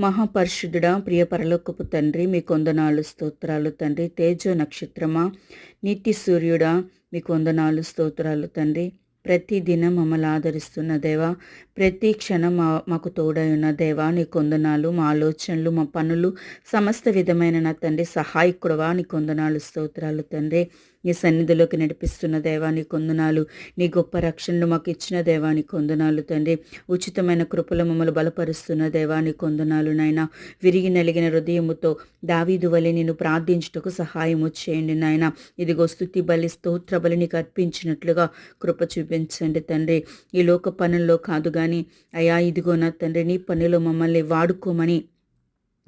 మహాపరిశుద్ధుడా ప్రియపరలోకపు తండ్రి మీ కొందనాలు స్తోత్రాలు తండ్రి. తేజో నక్షత్రమా నిత్య సూర్యుడా మీ కొందనాలు స్తోత్రాలు తండ్రి. ప్రతి దినం మమ్మల్ని ఆదరిస్తున్న దేవా ప్రతి క్షణం మా మాకు తోడై ఉన్న దేవా నీ కొందనాలు మా ఆలోచనలు మా పనులు సమస్త విధమైన నా తండ్రి సహాయకుడవా నీ కొందనాలు స్తోత్రాలు తండ్రి. నీ సన్నిధిలోకి నడిపిస్తున్న దేవా నీ కొందనాలు నీ గొప్ప రక్షణలు మాకు ఇచ్చిన దేవా నీ కొందనాలు తండ్రి. ఉచితమైన కృపలు మమ్మల్ని బలపరుస్తున్న దేవా నీ కొందనాలు నాయన. విరిగి నలిగిన హృదయముతో దావీదు వలె నేను ప్రార్థించుటకు సహాయము చేయండి నాయన. ఇదిగో స్థుతి బలి స్తోత్ర బలి నీకు అర్పించినట్లుగా కృప నడిపించండి తండ్రి. ఈ లోక పనుల్లో కాదు కానీ అయా ఇదిగో నా తండ్రి నీ పనిలో మమ్మల్ని వాడుకోమని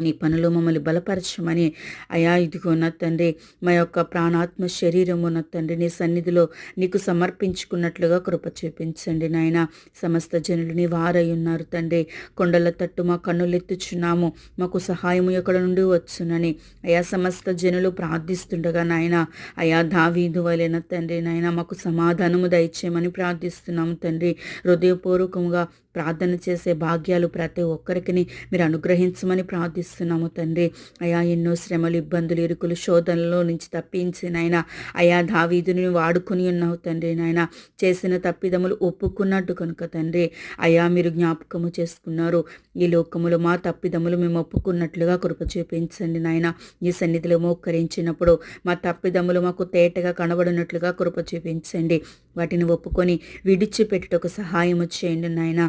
నీ పనులు మమ్మల్ని బలపరచమని. అయా ఇదిగో నా తండ్రి మా యొక్క ప్రాణాత్మ శరీరము నా తండ్రి నీ సన్నిధిలో నీకు సమర్పించుకున్నట్లుగా కృప చూపించండి నాయన. సమస్త జనులు నీ వారై ఉన్నారు తండ్రి. కొండల తట్టు మా కన్నులెత్తుచున్నాము మాకు సహాయము ఎక్కడ నుండి వచ్చునని. అయా సమస్త జనులు ప్రార్థిస్తుండగా నాయన. అయా దావీదు వలెన తండ్రి నాయన మాకు సమాధానము దయచేయమని ప్రార్థిస్తున్నాము తండ్రి. హృదయపూర్వకంగా ప్రార్థన చేసే భాగ్యాలు ప్రతి ఒక్కరికి మీరు అనుగ్రహించమని ప్రార్థిస్తున్నాము. తండ్రి. అయా ఎన్నో శ్రమలు ఇబ్బందులు ఇరుకులు శోధనలో నుంచి తప్పించి నాయన అయా దావీదుని వాడుకుని ఉన్నావు తండ్రి నాయన. చేసిన తప్పిదములు ఒప్పుకున్నట్టు కనుక తండ్రి అయా మీరు జ్ఞాపకము చేసుకున్నారు. ఈ లోకములు మా తప్పిదములు మేము ఒప్పుకున్నట్లుగా కృప చూపించండి నాయన. ఈ సన్నిధిలో మోకరించినప్పుడు మా తప్పిదములు మాకు తేటగా కనబడినట్లుగా కృప చూపించండి. వాటిని ఒప్పుకొని విడిచిపెట్టుటకు సహాయము చేయండి నాయన.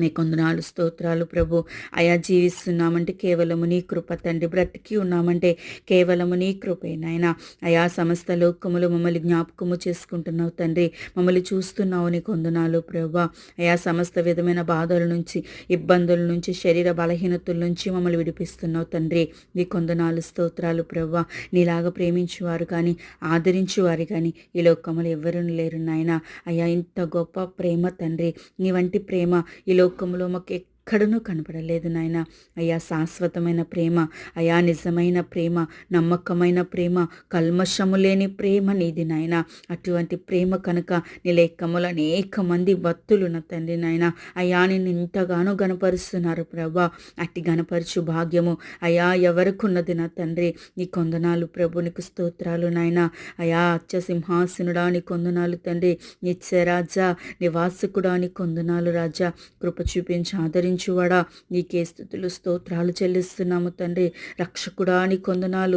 నీ కొందనాలు స్తోత్రాలు ప్రభు. అయా జీవిస్తున్నామంటే కేవలము నీ కృప తండ్రి. బ్రతికి ఉన్నామంటే కేవలము నీ కృపే నాయన. అయా సమస్త లోకములు మమ్మల్ని జ్ఞాపకము చేసుకుంటున్నావు తండ్రి. మమ్మల్ని చూస్తున్నావు నీ కొందనాలు ప్రభు. అయా సమస్త విధమైన బాధల నుంచి ఇబ్బందుల నుంచి శరీర బలహీనతల నుంచి మమ్మల్ని విడిపిస్తున్నావు తండ్రి. నీ కొందనాలు స్తోత్రాలు ప్రభు. నీలాగా ప్రేమించేవారు కానీ ఆదరించేవారు కానీ ఈ లోకములు ఎవరు లేరు నాయన. అయా ఇంత గొప్ప ప్రేమ తండ్రి. నీ వంటి ప్రేమ ఈ లోకంలో మాకు ఎక్కడనూ కనపడలేదు నాయన. అయ్యా శాశ్వతమైన ప్రేమ అయా నిజమైన ప్రేమ నమ్మకమైన ప్రేమ కల్మషము లేని ప్రేమ నీది నాయన. అటువంటి ప్రేమ కనుక నీ అనేక మంది భక్తులు నా తండ్రి నాయన. అయా నేను ఎంతగానో గనపరుస్తున్నారు ప్రభా. అట్టి గనపరచు భాగ్యము అయా ఎవరికున్నది నా తండ్రి. నీ కొందనాలు ప్రభు నీకు స్తోత్రాలు నాయన. అయా అచ్చ సింహాసనుడా నీ కొందనాలు తండ్రి. నిత్యరాజా నివాసకుడా నీ కొందనాలు రాజా. కృప చూపించి ఆదరి కరుణించువాడా నీకే స్థుతులు స్తోత్రాలు చెల్లిస్తున్నాము తండ్రి. రక్షకుడా నీ కొందనాలు